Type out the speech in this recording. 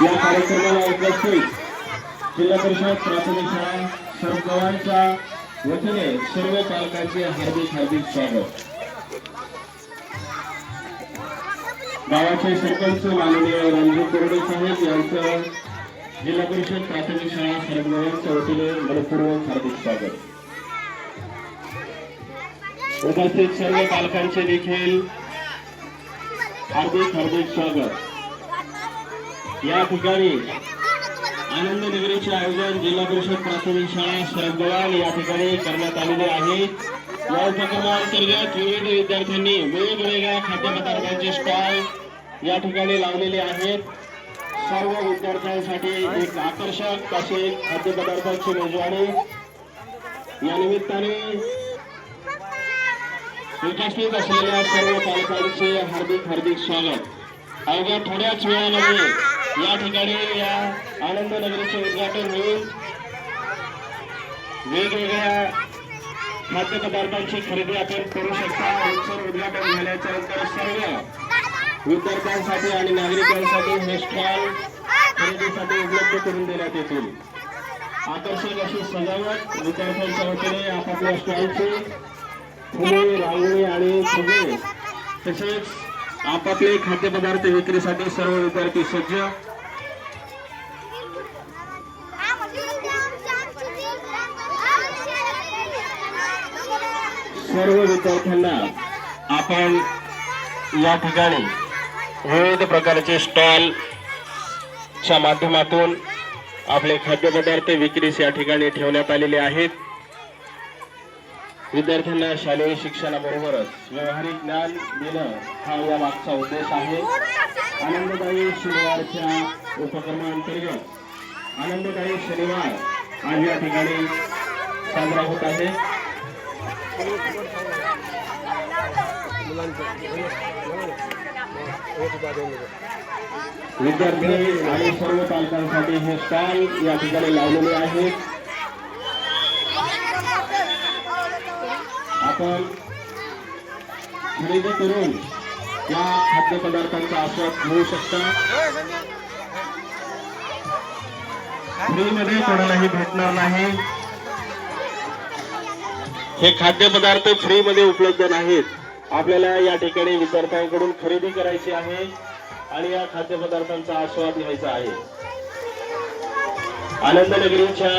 या कार्यक्रमाला उपस्थित जिल्हा परिषद प्राथमिक शाळा सरपवांच्या वतीने सर्व पालकांचे हार्दिक हार्दिक स्वागत. गावाचे सरपंच माननीय रणजित कोरडे साहेब यांचं जिल्हा परिषद प्राथमिक शाळा सरपवांच्या वतीने मनपूर्वक हार्दिक स्वागत. उपस्थित सर्व पालकांचे देखील हार्दिक हार्दिक स्वागत. या ठिकाणी आनंद नगरीचे आयोजन जिल्हा परिषद प्राथमिक शाळा सरगवाल या ठिकाणी करण्यात आलेले आहे. या उपक्रमाअंतर्गत विविध विद्यार्थ्यांनी वेगवेगळ्या खाद्यपदार्थांचे स्टॉल या ठिकाणी लावलेले आहेत. सर्व विद्यार्थ्यांसाठी एक आकर्षक असे खाद्यपदार्थांची मेजवानी. या निमित्ताने उपस्थित असलेल्या सर्व पालकांचे हार्दिक हार्दिक स्वागत. अवघ्या थोड्याच वेळामध्ये या ठिकाणी या आनंद नगरीचे उद्घाटन होईल वेगवेगळ्या खाद्यपदार्थांची खरेदी आपण करू शकता. उत्सव उद्घाटन झाल्याच्यानंतर सर्व विद्यार्थ्यांसाठी आणि नागरिकांसाठी हे स्टॉल खरेदीसाठी उपलब्ध करून देण्यात येतील. आकर्षक अशी सजावट विद्यार्थ्यांच्या वतीने आपापल्या स्टॉलची फुले रांगोळी आणि फुगे तसेच आपापले खाद्यपदार्थ विक्रीसाठी सर्व विद्यार्थी सज्ज. सर्व विद्यार्थ्यांना आपण या ठिकाणी विविध प्रकारचे स्टॉल च्या माध्यमातून आपले खाद्यपदार्थ विक्रीस या ठिकाणी ठेवण्यात आलेले आहेत. विद्यार्थ्यांना शालेय शिक्षणाबरोबरच व्यावहारिक ज्ञान देणं हा या मागचा उद्देश आहे. आनंददायी शनिवारच्या उपक्रमाअंतर्गत आनंददायी शनिवार आज या ठिकाणी साजरा होत आहे. विद्यार्थी आणि सर्व पालकांसाठी हे स्टॉल या ठिकाणी लावलेले आहेत. आपण खरेदी करून या खाद्यपदार्थांचा आस्वाद घेऊ शकता. फ्रीमध्ये कोणालाही भेटणार नाही. हे खाद्यपदार्थ फ्रीमध्ये उपलब्ध नाहीत. आपल्याला या ठिकाणी विद्यार्थ्यांकडून खरेदी करायची आहे आणि या खाद्यपदार्थांचा आस्वाद घ्यायचा आहे. आनंद नगरीच्या